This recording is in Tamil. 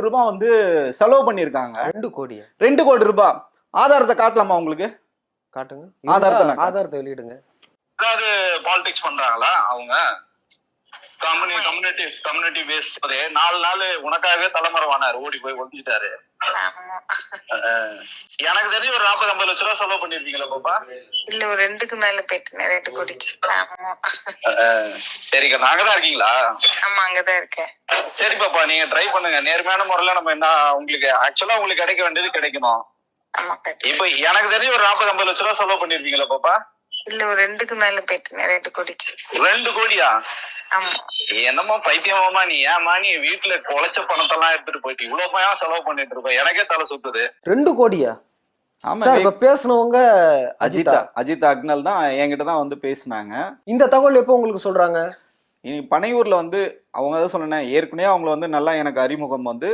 ரூபாய் வந்து செலவு பண்ணியிருக்காங்க. ரெண்டு கோடியா? ரெண்டு கோடி ரூபாய் ஆதாரத்தை காட்டலாமா உங்களுக்கு? காட்டுங்க. ஆதாரத்தை. ஆதாரத்தை வெளியிடுங்க. ஏதாவது பாலிடிக்ஸ் பண்றாங்களா அவங்க? கம்யூனி கம்யூனிட்டி கம்யூனிட்டி பேஸ் நாலு நாள் உனக்காகவே தலைமுறை வானாரு ஓடி போய் ஒழிஞ்சிட்டாரு எனக்கு தெரிஞ்சு ஒரு நாற்பது ஐம்பது லட்ச ரூபா செலவு பண்ணிருக்கீங்களா பாப்பா இல்ல ஒரு ரெண்டுக்கு மேல போயிட்டேன் ரெண்டு கோடிக்கு சரிக்கா நாங்க தான் இருக்கீங்களா? ஆமா அங்கதான் இருக்கேன். சரி பாப்பா நீங்க ட்ரை பண்ணுங்க. நேர்மையான முறையில நம்ம என்ன உங்களுக்கு ஆக்சுவலா உங்களுக்கு கிடைக்க வேண்டியது கிடைக்கணும். இப்ப எனக்கு தெரிஞ்சு ஒரு நாற்பது ஐம்பது லட்ச ரூபா செலவு பண்ணிருக்கீங்களா பாப்பா இல்ல ஒரு ரெண்டுக்கு மேல போயிட்டேன் ரெண்டு கோடிக்கு ரெண்டு கோடியா? என்னமோ பைத்தியமாமா நீ? ஏமா நீ வீட்டுல குழைச்ச பணத்தெல்லாம் எடுத்துட்டு போயிட்டு இவ்வளவு பயம் செலவு பண்ணிட்டு இருப்ப எனக்கே தலை சுத்துது. ரெண்டு கோடியா? ஆமா சார் இப்ப பேசுனவங்க அஜிதா அஜிதா அஜித் அக்னல் தான் என்கிட்ட தான் வந்து பேசினாங்க. இந்த தகவல் எப்போ உங்களுக்கு சொல்றாங்க? இனி பனையூர்ல வந்து அவங்க தான் சொன்னேன் ஏற்கனவே அவங்கள வந்து நல்லா எனக்கு அறிமுகம் வந்து